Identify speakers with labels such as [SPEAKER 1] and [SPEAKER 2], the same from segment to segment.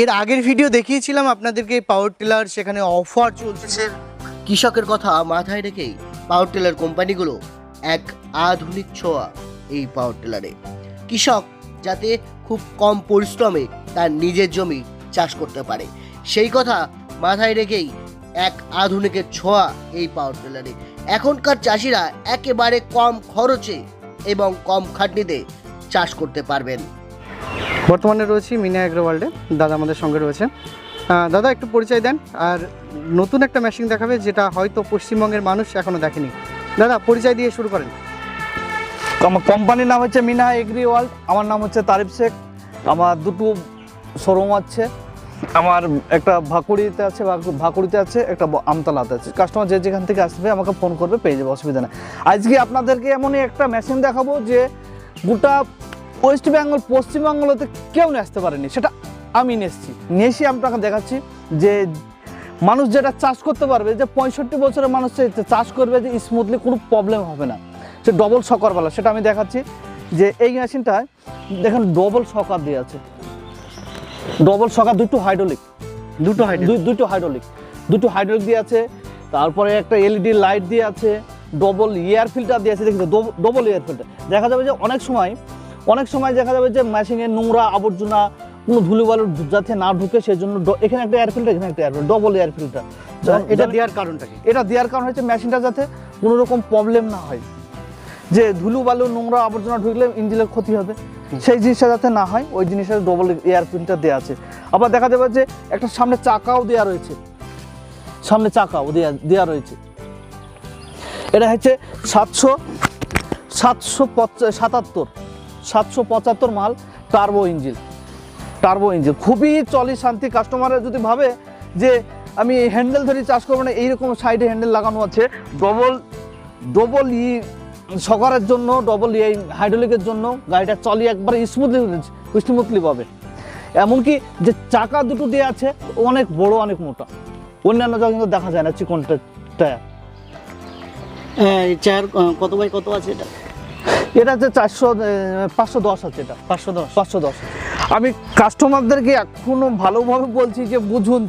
[SPEAKER 1] এর আগের ভিডিও দেখিয়েছিলাম আপনাদেরকে পাওয়ার টিলার সেখানে অফার চলছে।
[SPEAKER 2] কৃষকের কথা মাথায় রেখেই পাওয়ার টিলার কোম্পানিগুলো এক আধুনিক ছোঁয়া এই পাওয়ার টিলারে কৃষক যাতে খুব কম পরিশ্রমে তার নিজের জমি চাষ করতে পারে। সেই কথা মাথায় রেখেই এক আধুনিকের ছোঁয়া এই পাওয়ার টিলারে এখনকার চাষিরা একেবারে কম খরচে এবং কম খাটনিতে চাষ করতে পারবেন।
[SPEAKER 1] বর্তমানে রয়েছি মিনা অ্যাগ্রোওয়ার্ল্ডে দাদা আমাদের সঙ্গে রয়েছে। দাদা, একটু পরিচয় দেন, আর নতুন একটা মেশিন দেখাবে যেটা হয়তো পশ্চিমবঙ্গের মানুষ এখনও দেখেনি। দাদা, পরিচয় দিয়ে শুরু করেন।
[SPEAKER 3] আমার কোম্পানির নাম হচ্ছে মিনা এগ্রি ওয়ার্ল্ড আমার নাম হচ্ছে তারিফ শেখ, আমার দুটো শোরুম আছে। আমার একটা ভাকুড়িতে আছে ভাকুড়িতে আছে, একটা আমতলাতে আছে। কাস্টমার যে যেখান থেকে আসবে, আমাকে ফোন করবে, পেয়ে যাবে, অসুবিধা নেই। আজকে আপনাদেরকে এমনই একটা মেশিন দেখাবো যে গোটা ওয়েস্ট বেঙ্গল পশ্চিমবঙ্গলতে কেউ নিয়ে আসতে পারেনি সেটা আমি নিয়ে এসেছি নিয়ে এসে আপনাকে দেখাচ্ছি যে মানুষ যেটা চাষ করতে পারবে যে পঁয়ষট্টি বছরের মানুষ চাষ করবে যে স্মুথলি কোনো প্রবলেম হবে না। সে ডবল সকারওয়ালা সেটা আমি দেখাচ্ছি যে এই মেশিনটায় দেখেন ডবল সকার দিয়ে আছে। ডবল সকার দুটো হাইড্রোলিক
[SPEAKER 1] দুটো
[SPEAKER 3] দুটো হাইড্রোলিক দুটো হাইড্রোলিক দিয়ে আছে তারপরে একটা এলইডি লাইট দিয়ে আছে ডবল এয়ার ফিল্টার দিয়ে আছে দেখি ডবল এয়ার ফিল্টার দেখা যাবে যে অনেক সময় অনেক সময় দেখা যাবে যে মেশিনে নোংরা আবর্জনা কোনো ধুলোবালু যাতে না ঢুকে সেই জন্য এখানে একটা এয়ার ফিল্টার এখানে একটা এয়ার ডবল এয়ার ফিল্টার
[SPEAKER 1] এটা দেওয়ার কারণটা কি?
[SPEAKER 3] এটা দেওয়ার কারণ হচ্ছে মেশিনটা যাতে কোনো রকম প্রবলেম না হয়। যে ধুলো বালু নোংরা আবর্জনা ঢুকলে ইঞ্জিনের ক্ষতি হবে। সেই জিনিসটা যাতে না হয় ওই জিনিসটা ডবল এয়ার ফিল্টার দেওয়া আছে। আবার দেখা যাবে যে একটা সামনে চাকাও দেওয়া রয়েছে। সামনে চাকাও দেওয়া দেওয়া রয়েছে। এটা হচ্ছে সাতশো সাতশো সাতাত্তর। সাতশো পঁচাত্তর মাল টার্বো ইঞ্জিন টার্বো ইঞ্জিন খুবই চলি শান্তি কাস্টমারের যদি ভাবে যে আমি হ্যান্ডেল ধরে, চাষ করব না, এইরকম সাইডে হ্যান্ডেল লাগানো আছে। ডবল ডবল ই সকারের জন্য ডবল ই হাইড্রোলিকের জন্য গাড়িটা চলি একবার স্মুথলি স্মুথলি পাবে। এমনকি যে চাকা দুটো দিয়ে আছে, অনেক বড়, অনেক মোটা। অন্যান্য জায়গায় কিন্তু দেখা যায় না, চিকনটা। টায়ার
[SPEAKER 2] চার কত বাই কত আছে এটা?
[SPEAKER 3] এটা হচ্ছে চারশো পাঁচশো দশ আছে এটা।
[SPEAKER 1] পাঁচশো দশ।
[SPEAKER 3] পাঁচশো দশ। আমি কাস্টমারদেরকে এখনও ভালোভাবে বলছি যে বুঝুন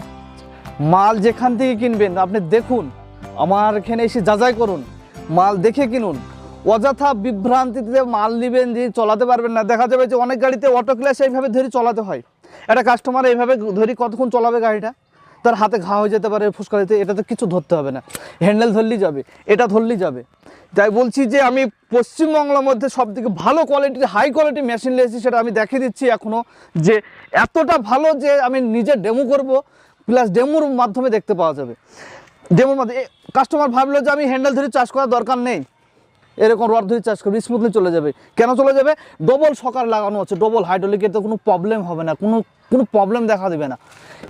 [SPEAKER 3] মাল যেখান থেকে কিনবেন আপনি দেখুন আমার এখানে এসে যাচাই করুন মাল দেখে কিনুন। অযথা বিভ্রান্তিতে মাল নেবেন যে চলাতে পারবেন না। দেখা যাবে যে অনেক গাড়িতে অটো ক্লাস এইভাবে ধরে চলাতে হয়। একটা কাস্টমার এইভাবে ধরি কতক্ষণ চলাবে গাড়িটা? তার হাতে ঘা হয়ে যেতে পারে ফুসকারিতে এটা তো কিছু ধরতে হবে না। হ্যান্ডেল ধরলেই যাবে, এটা ধরলেই যাবে। তাই বলছি যে আমি পশ্চিমবাংলার মধ্যে সব থেকে ভালো কোয়ালিটির হাই কোয়ালিটি মেশিন নিয়েছি সেটা আমি দেখিয়ে দিচ্ছি এখনও যে এতটা ভালো যে আমি নিজে ডেমো করব প্লাস ডেমোর মাধ্যমে দেখতে পাওয়া যাবে। ডেমোর মাধ্যমে কাস্টমার ভাবলো যে আমি হ্যান্ডেল ধরে চাষ করার দরকার নেই। এরকম রড ধরে চাষ করবে স্মুথলি চলে যাবে। কেন চলে যাবে? ডবল সকার লাগানো আছে ডবল হাইড্রোলিকে তো কোনো প্রবলেম হবে না, কোনো কোনো প্রবলেম দেখা দেবে না।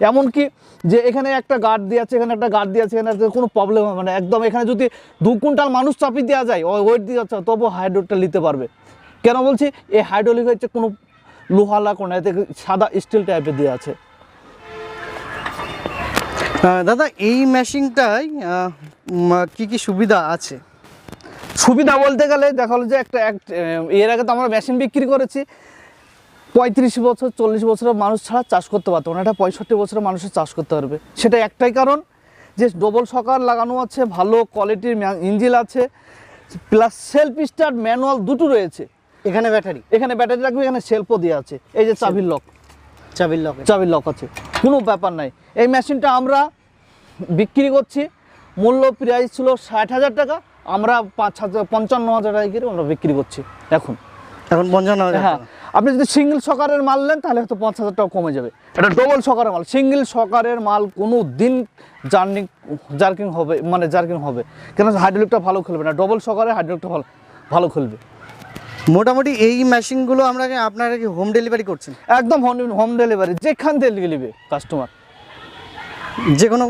[SPEAKER 3] এমনকি যে এখানে একটা গার্ড দিয়ে আছে, এখানে একটা গার্ড দিয়ে আছে, এখানে কোনো প্রবলেম হবে না। একদম এখানে যদি দু কুইন্টাল মানুষ চাপিয়ে দেওয়া যায় ওয়েট দিয়ে যাচ্ছে, তবু হাইড্রোলটা নিতে পারবে। কেন বলছি? এই হাইড্রোলিক হচ্ছে কোনো লোহা লাগো না, এতে সাদা স্টিল টাইপের দেওয়া আছে।
[SPEAKER 1] দাদা, এই মেশিনটায় কি কি সুবিধা আছে?
[SPEAKER 3] সুবিধা বলতে গেলে দেখা হলো যে একটা এক- এর আগে তো আমরা মেশিন বিক্রি করেছি। পঁয়ত্রিশ বছর চল্লিশ বছরের মানুষ ছাড়া চাষ করতে পারতো না। এটা পঁয়ষট্টি বছরের মানুষের চাষ করতে পারবে। সেটা একটাই কারণ যে ডবল সকার লাগানো আছে ভালো কোয়ালিটির ইঞ্জিন আছে প্লাস সেলফ স্টার্ট ম্যানুয়াল দুটো রয়েছে।
[SPEAKER 1] এখানে ব্যাটারি।
[SPEAKER 3] এখানে ব্যাটারি রাখবে এখানে সেলফও দেওয়া আছে। এই যে চাবির লক।
[SPEAKER 1] চাবির লক।
[SPEAKER 3] চাবির লক আছে। কোনো ব্যাপার নাই। এই মেশিনটা আমরা বিক্রি করছি। মূল্য প্রাইস ছিল ষাট হাজার টাকা। আমরা পাঁচ হাজার পঞ্চান্ন হাজার টাকা করে আমরা বিক্রি করছি। এখন
[SPEAKER 1] এখন পঞ্চান্ন হাজার
[SPEAKER 3] হ্যাঁ। আপনি যদি সিঙ্গেল সকারের মাল নেন তাহলে হয়তো পাঁচ হাজার টাকা কমে যাবে। এটা ডবল সকারের মাল। সিঙ্গেল সকারের মাল কোনো দিন জার্নিং জার্কিং হবে মানে জার্কিং হবে। কেন হাইড্রোলিকটা ভালো খুলবে না। ডবল সকারে হাইড্রোলিকটা ভালো ভালো খুলবে।
[SPEAKER 1] মোটামুটি এই মেশিনগুলো আমরা আপনারা কি হোম ডেলিভারি করছেন?
[SPEAKER 3] একদম হোম হোম ডেলিভারি যেখান থেকে নেবে কাস্টমার
[SPEAKER 1] যে কোনো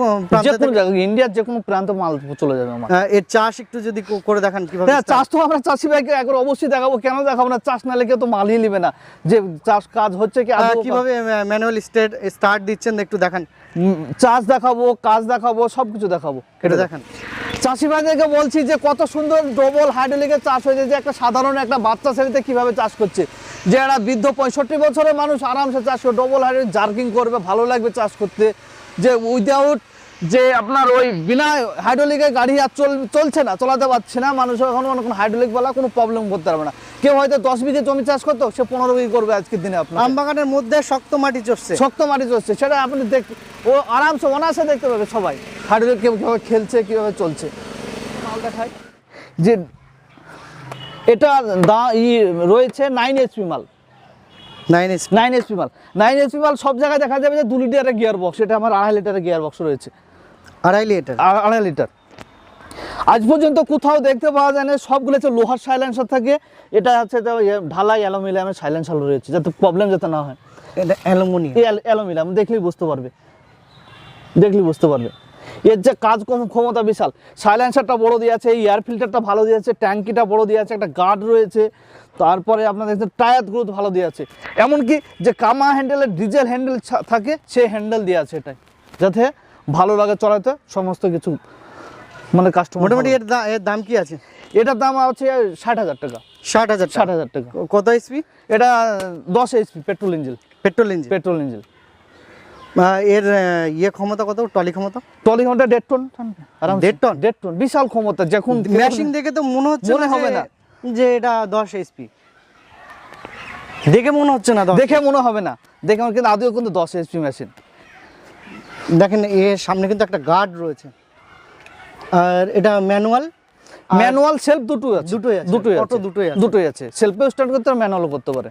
[SPEAKER 3] যে কোনো
[SPEAKER 1] থেকে?
[SPEAKER 3] ইন্ডিয়ার যে কোনো প্রান্ত মাল চলে যাবে আমার।
[SPEAKER 1] এর চাষ একটু যদি করে দেখান কীভাবে
[SPEAKER 3] হ্যাঁ চাষ তো আমরা চাষি ভাইকে একবার অবশ্যই দেখাবো কেন দেখাবো না? চাষ তো মালই নেবে না। যে চাষ কাজ হচ্ছে কি
[SPEAKER 1] কীভাবে ম্যানুয়াল স্টার্ট স্টার্ট দিচ্ছেন একটু দেখান।
[SPEAKER 3] চাষ দেখাবো কাজ দেখাবো সব কিছু দেখাবো
[SPEAKER 1] এটা দেখান।
[SPEAKER 3] চাষি ভাইদেরকে বলছি যে কত সুন্দর ডবল হাইড্রোলিকের চাষ হয়েছে যে একটা সাধারণ একটা বাচ্চা ছেলেতে কীভাবে চাষ করছে। যে একটা বৃদ্ধ পঁয়ষট্টি বছরের মানুষ আরামসে চাষ করে ডবল হাইড্রোলিক জার্কিং করবে ভালো লাগবে চাষ করতে। যে উইদাউট যে আপনার ওই বিনা হাইড্রোলিকের গাড়ি আর চল চলছে না চলাতে পারছে না মানুষ এখন মনে কোনো হাইড্রোলিক বলা কোনো প্রবলেম করতে পারবে না। কেউ হয়তো দশ বিঘে জমি চাষ করতো সে পনেরো বিঘে করবে আজকের দিনে আপনার
[SPEAKER 1] আম বাগানের মধ্যে শক্ত মাটি চড়ছে।
[SPEAKER 3] শক্ত মাটি চলছে সেটা আপনি দেখ ও আরামসে অনায়াসে দেখতে পাবে সবাই হাইড্রোলিক কীভাবে খেলছে কীভাবে চলছে। যে এটা দা ই রয়েছে নাইন এইচপি মাল।
[SPEAKER 1] নাইন এস
[SPEAKER 3] নাইন এইচপি মাল নাইন এইচপি মাল সব জায়গায় দেখা যাবে যে দু লিটারের গিয়ার বক্স এটা আমার আড়াই লিটারের গিয়ার বক্স রয়েছে।
[SPEAKER 1] আড়াই লিটার?
[SPEAKER 3] আড়াই লিটার। আজ পর্যন্ত কোথাও দেখতে পাওয়া যায় না সবগুলো হচ্ছে লোহার সাইলেন্সার থাকে। এটা হচ্ছে ঢালাই অ্যালোমিনিয়ামের সাইলেন্সার রয়েছে যাতে প্রবলেম যাতে না হয়।
[SPEAKER 1] এটা অ্যালুমিনিয়াম।
[SPEAKER 3] অ্যালুমিনিয়াম দেখলেই বুঝতে পারবে। দেখলেই বুঝতে পারবে। এর যে কাজ ক্ষমতা বিশাল। সাইলেন্সারটা বড় দিয়ে আছে এয়ার ফিল্টারটা ভালো দিয়ে আছে ট্যাঙ্কিটা বড় দিয়ে আছে একটা গার্ড রয়েছে। তারপরে আপনার দেখছেন টায়ার গ্রোথ ভালো দিয়ে আছে এমনকি যে কামা হ্যান্ডেলের ডিজেল হ্যান্ডেল থাকে সে হ্যান্ডেল দিয়ে আছে এটাই। যাতে ভালো লাগে চলাতে সমস্ত কিছু মানে কাস্টমার
[SPEAKER 1] মোটামুটি এর এর দাম কি আছে?
[SPEAKER 3] এটার দাম আছে ষাট হাজার টাকা।
[SPEAKER 1] ষাট হাজার
[SPEAKER 3] ষাট হাজার টাকা।
[SPEAKER 1] কত এসপি
[SPEAKER 3] এটা দশ HP petrol engine
[SPEAKER 1] petrol engine
[SPEAKER 3] petrol engine
[SPEAKER 1] এর ইয়ে ক্ষমতা কত? টলি ক্ষমতা?
[SPEAKER 3] ট্রলি ঘণ্টা দেড় টন।
[SPEAKER 1] দেড় টন?
[SPEAKER 3] দেড় টন। বিশাল ক্ষমতা যখন
[SPEAKER 1] মেশিন দেখে তো মনে হচ্ছে
[SPEAKER 3] মনে হবে না।
[SPEAKER 1] যে এটা দশ এসপি দেখে মনে হচ্ছে না
[SPEAKER 3] দেখে মনে হবে না। দেখে আমার কিন্তু আদিও কিন্তু দশ এইচপি মেশিন
[SPEAKER 1] দেখেন এর সামনে কিন্তু একটা গার্ড রয়েছে। আর এটা ম্যানুয়াল
[SPEAKER 3] ম্যানুয়াল সেলফ দুটোই আছে।
[SPEAKER 1] দুটোই আছে,
[SPEAKER 3] দুটোই
[SPEAKER 1] অটো দুটোই আছে।
[SPEAKER 3] দুটোই আছে। সেলফেও স্টার্ট করতে পারে ম্যানুয়ালও করতে পারে।